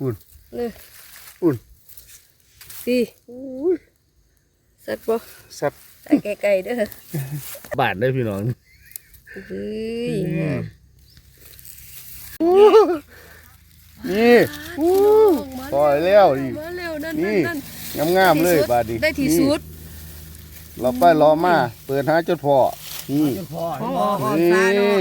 อุ่นนี่อุ่นพี่อุ้ยสัตว์บ่สัตว์ใส่ไก่ๆเด้อบาดได้อพี่น้องเฮ้ยงามนี่อู้ปล่อยแล้วนี่มาเร็วนั่นนี่นั่นงามๆเลยบาดดีได้ที่สุดเราไปรอมา เปิดหาจดพอนี่ของออกออกนี่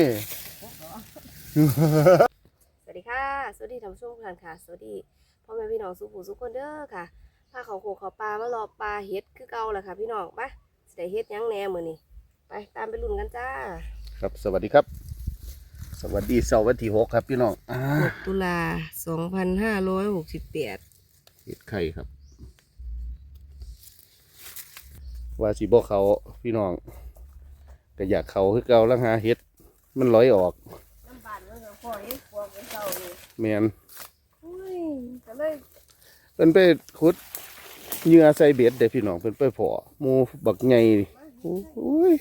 ค่ะ สวัสดีท่านผู้ชมทุกท่านค่ะ สวัสดีพ่อแม่พี่น้องสุภูสุขคนเด้อค่ะพาเขาโขกเขาปลามารอปลาเฮ็ดคือเก่าแหละค่ะพี่น้องไปสิได้เฮ็ดหยังแหน่มื้อนี้ไปตามไปลุ้นกันจ้า ครับสวัสดีครับ สวัสดีเสาร์วันที่หกครับพี่น้องอ่า6 ตุลา 2568เห็ดไข่ครับ ว่าสีบอกเขาพี่น้องก็อยากเขาคือเก่าแล้วหาเห็ด มันลอยออก แมนอุ้ยก็เลยเป็นไปขุดเหยื่อใส่เบ็ดเด้อพี่น้องเป็นไปพอหมูบักใหญ่โอ้ย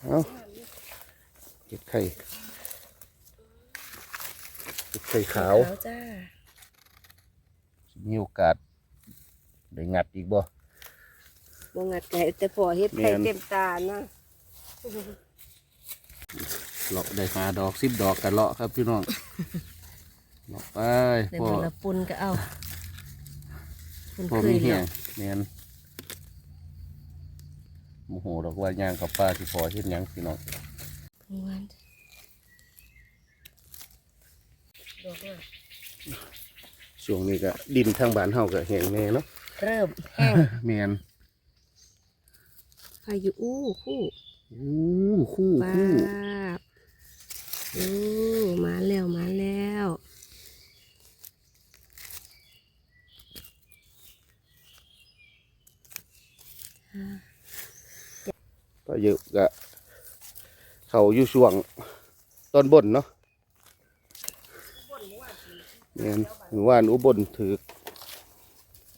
เอาเห็ดไข่เห็ดไข่ขาวขาวจ้ามีโอกาสได้งัดอีกบ่บ่งัดไก่แต่พอเฮ็ดไข่แม่นเต็มตานะเลาะได้หาดอกสิบดอกกันเลาะครับพี่น้อง เลาะไปแต่พ่อมันละปุนก็เอาปุนพ่อเคมียแห้เลี้ยงงแมนโมโหดอกว่าย่างกับป้าที่พอเห็นยังพี่น้องวันดอกว่าช่วงนี้ก็ดินทางบ้านเฮาก็แห้งแน่เนาะเริ่มแห้งแมนพายุอู้คู่อู้คู่ป้าคู่บอู้มาแล้วมาแล้ว ก็เยอะก็เขาอยู่ช่วงตอนบนเนาะแมนหรือว่าอุบลถือ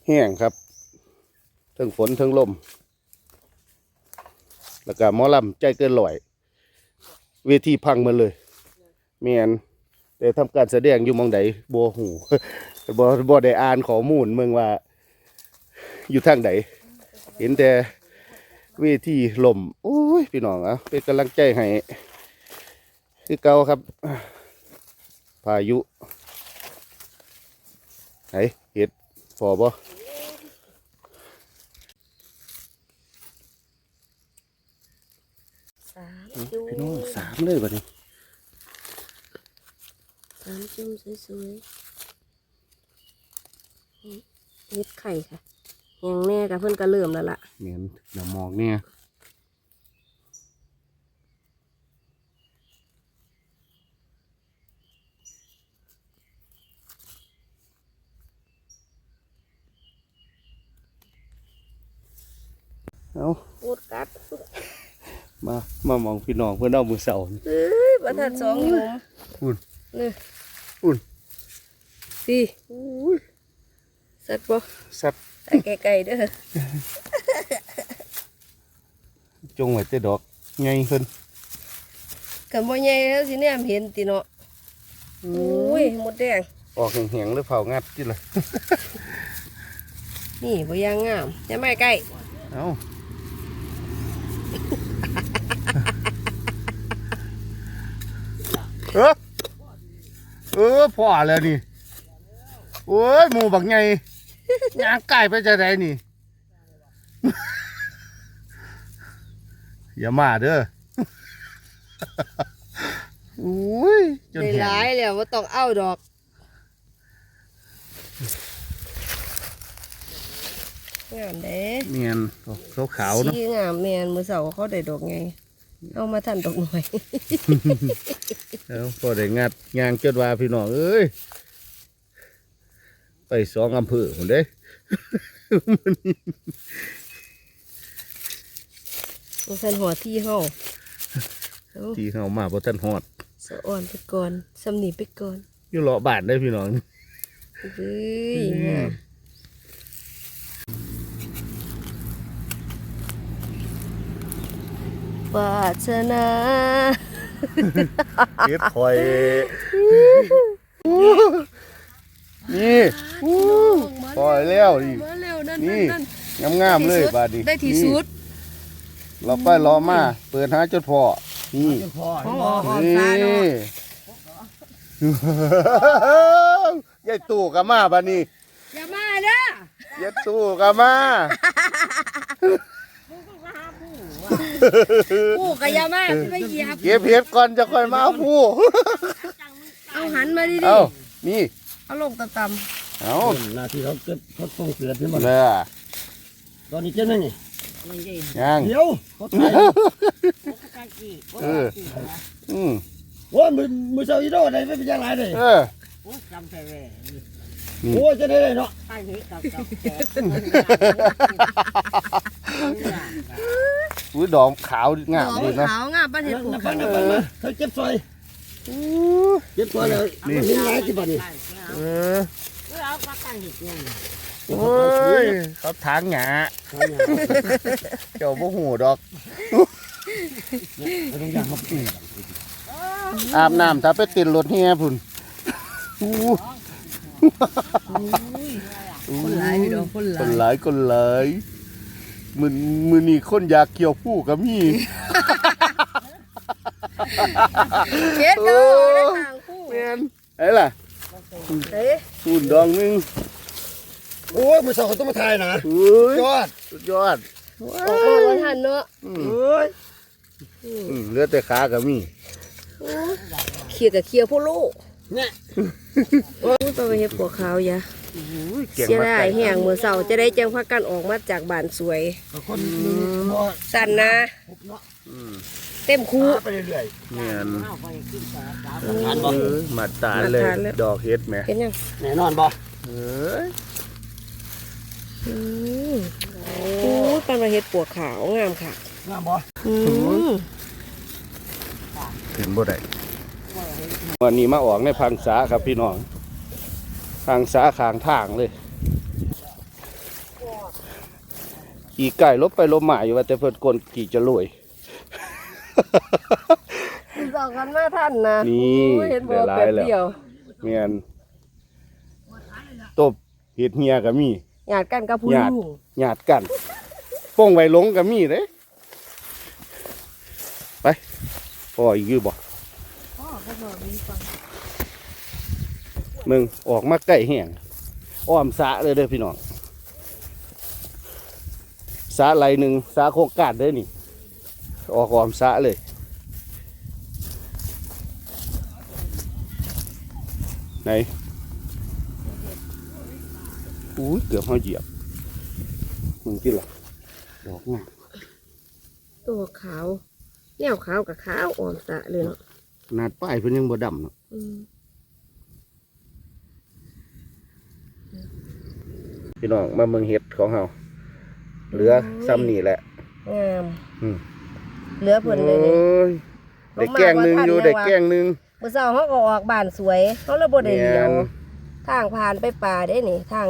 แห้งครับทั้งฝนทั้งลม แล้วก็หมอลำใจเกินร้อย เวทีพังมาเลยแมนแต่ทำการแสดงอยู่มองใดบัวหูบับัได้อ่านข้อมูลเมืองว่า อยู่ทางใด เห็นแต่เวทีลมโอ้ยพี่น้องอะเป็นกำลังใจให้คือเก่าครับ พายุไหนเห็ดพอบ่สามจุ่มพี่น้องสามเลยบัดนี้สามจุ่มสวยๆอืมเฮ็ดไข่ค่ะ ยังแน่กับเพื่อนก็เริ่มแล้วล่ะเหมือนน้ำหมอกเนี่ยเอาพูดกัด มา มามองพี่น้องเพื่อนเอามือเสานี่เอ้ยประทัดสองหยุมอุ่นนี่อุ่นพี่อุ้ยสัตว์บ่สัตว์ ใส่ไก่ๆเด้อ จงไว้แต่ดอกไงเพิ่นกันบ่ใหญ่แล้วสิเนี่ยเห็นติเนาะอุ้ยหมดแดง ออกแห้งๆหรือเผางัดจิล่ะ นี่บ่ยางงามจะไม่ใกล้เอาเออเออพอแล้วนี่ โอ้ยหมูบักไง ย่างไก่ไปจะไหนนี่ อย่ามาเด้ออุ้ยจนได้แห้หลายงแล้วบ่ต้องเอาดอก งามเด้เมียนขาวๆเนาะสีงามแม่นมื้อเช้าเขาได้ดอกไง เอามาทันดอกหน่อย แล้วพอได้งัดยางจดว่าพี่น้องเอ้ย ไปสองอำเภอคนเด้บ่ทันหัวที่เฮาเอาที่เขามาเพราะท่านฮอดสะอ่อนไปก่อนสำนีไปก่อนอยู่เลาะบ้านได้อพี่น้อง เฮ้ยงามปรารถนาเฮ็ดคอย นี่อู้ปล่อยแล้วดิมาเร็วนั่นนี่นั่นงามๆเลยบาดนี้ได้ที่สุดนี่เราไปรอมาเปิดหาจนพอนี่จนพออ๋เห็นบ่อนี่ตาเนาะ ยายตู่กับมาบานี้อย่ามาเด้อยายตู่กับมาผู้ก็อย่ามาสิไปเหยียบเก็บเห็ดก่อนจะค่อยมาเอาผู้เอาหันมาดิดิเอานี่ เอาลงต่ำเอาหน้าที่เขาเก็บเขาต้องเกิดเห็นบ่เด้อตอนนี้เจ็บไหมนี่ยังเดี๋ยวเขาถ่ายเอออืมโอ้ยมือมือเสาอีโดอะไรไม่เป็นยังไงเลยเออจำใจแว่โอ้ยจะได้เลยเนาะไอ้เหี้ยกับกับแกอุ้ยดอกขาวๆงามดอกดีนะขาวงามบ้านเห็ดปวกนับขาปัวนนับปันมาเขาเจ็บซอย เจ็บซอยเลยมันเห็นไงที่บ้านนี่เออเอาปากกันเห็ดยังโอ้ยเขาทางหยาเจ้าบ่หูดอกไม่ต้องย่างเขาปีอาบน้ำถ้าไปติดรถเฮียพุ่นอู้คนหลายพี่ดอกคนหคลายนหลายคนหลายมือมือนี่คนอยากเกี่ยวผู้กับมีเฮ็ดก็ได้ทางคู่แม่ นไอ้ล่ะเฮ้ยหุ่นดองหนึงโอ้ยมือเสาเขาต้องมาถ่ายนะเฮ้ยยอดสุดยอดออกมาวันทันเนาะอืมเอ้ยอืมเหลือแต่ขากับมีเคียกับเคียผู้โลกเนี่ยโอ้ยต้องไปเฮ็ดปวกขาวอยะอุ้ยเก่งเสียมากดายแห้งมื้อเช้าจะได้จังพากันออกมาจากบ้านสวย คนหนึงพอสั่นนะพบเนาะอืม เต็มคูไปเรื่อยแม่นเอาไปกินปลาปลาทานบ่เออมาตานเลยมาตานแล้วดอกเฮ็ดแหมเห็นยังๆแน่นอนบ่เอ้ยอืมโอ้ยปันมาเฮ็ดปวกขาวงามค่ะงามบ่อืมเห็นบ่ได้วันนี้มาออกในพังษาครับพี่น้องพังษาขางทางเลยขี่ไก่ลบไปลบมาอยู่ว่าแต่เพิ่นกลขี่จะรวย สองกันมาท่านนะนี่โอ้ยเห็นบ่ได้หลาแป๊ยบแล้วเดียวแม่นตบเห็ดเฮียก็มีหยาดกันกับผู้หยาดลุงหยาดกันป้องไว้หลงก็มีเด้ไปพออีกอยู่บ่มึงออกมาใกล้แห้งอ้อมสระเลยเด้อพี่น้องสระไหลหนึ่งสระโครงการเด้อนี่ ออกอ้อมสระเลย ไหนอุ้ยเกือบเขาเหยียบมึงที่หรอดอกงามตัวขาวแนวขาวกับขาวอ่อนตะเลยเนาะขนาดป้ายเพิ่นยังบ่ดำเนาะอืมพี่น้องมาเมืองเห็ดของเฮาเหลือซ้ำนี่แหละงามอืม เหลือเพิ่นเลยนี่ โอ้ยได้แกล้งหนึงอยู่ได้แกล้งหนึงเมื่อเช้าเขาก็ออกบ้านสวยเขาเลยบ่ได้เลี้ยวแม่น ทางผ่านไปป่าได้นี่ ทาง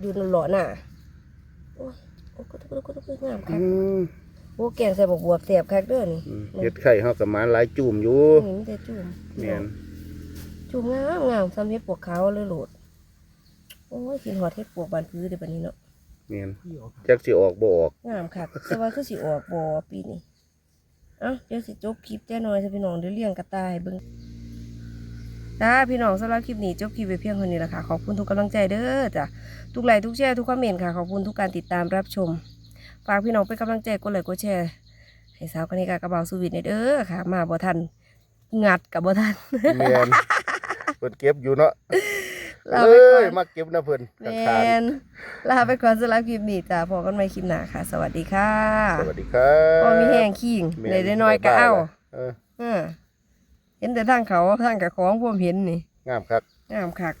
อยู่นนหลอน่ะโอ้ยโอ้ยกุ๊ดกุ๊ดกุ๊ดกุ๊ดงามคัอืกมโอ้แกงใส่บวบวบเสียบคักเด้อนี่อืมเห็ดไข่เฮากับหมาหลายจุ่มอยู่อืมแต่จุ่มแม่นจุ่มงามงามซ้ำเฮ็ดปวกขาวเลยโหลดโอ้ยกินหอดเฮ็ดปวกบานพื้นเดี๋ยวบัดนี้เนาะแม่นจักสิออกบ่ออกงามคักแต่ว่าคือสิออกบ่ปีนี้ เอ้าเดี๋ยวสิจบคลิปแจ้หน่อยสิพี่น้องเดี๋ยวเลี้ยงกระต่ายเบิ่งจ้าพี่น้องสำหรับคลิปนี้จบคลิปไปเพียงเท่านี้แหละค่ะ ขอบคุณทุกกำลังใจเด้อจ้ะทุกไลค์ทุกแชร์ทุกคอมเมนต์ค่ะ ขอบคุณทุกการติดตามรับชม ฝากพี่น้องเป็นกำลังใจกดไลค์กดแชร์ ให้สาวคณิกากระเบาสวิตในเด้อค่ะ มาบ่ทันงัดกับบ่ทันแม่นเพิ่นเก็บอยู่เนาะ ลาเอ้ไปก่อยนมาเก็บนะเพิ่นแมข้างนลาไปก่อนสำหรับคลิปนี้จ้าพอกันใหม่คลิปหน้าค่ะ สวัสดีค่ะๆสวัสดีครับพอมีแห้งขิงแม่นเลยได้น้อยก็เอาเออเออเห็นแต่ทางเขาทางกับของพวกเห็นนี่งามครับ งามคัก